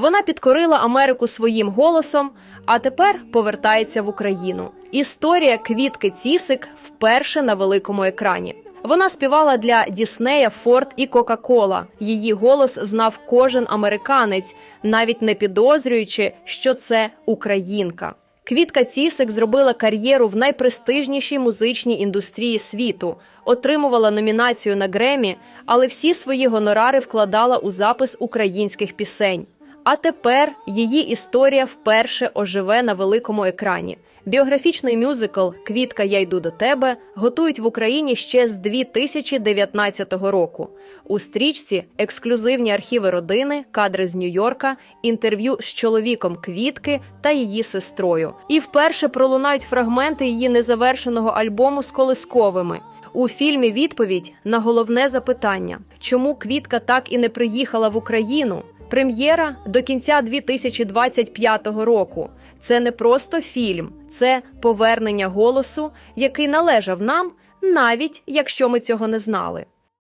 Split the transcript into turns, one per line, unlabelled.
Вона підкорила Америку своїм голосом, а тепер повертається в Україну. Історія квітки Цісик вперше на великому екрані. Вона співала для Діснея, Форд і Кока-Кола. Її голос знав кожен американець, навіть не підозрюючи, що це українка. Квітка Цісик зробила кар'єру в найпрестижнішій музичній індустрії світу, отримувала номінацію на Гремі, але всі свої гонорари вкладала у запис українських пісень. А тепер її історія вперше оживе на великому екрані. Біографічний мюзикл Квітка Я йду до тебе готують в Україні ще з 2019 року. У стрічці ексклюзивні архіви родини, кадри з Нью-Йорка, інтерв'ю з чоловіком Квітки та її сестрою. І вперше пролунають фрагменти її незавершеного альбому з колисковими. У фільмі відповідь на головне запитання: чому Квітка так і не приїхала в Україну? Прем'єра до кінця 2025 року. Це не просто фільм, це повернення голосу, який належав нам, навіть якщо ми цього не знали.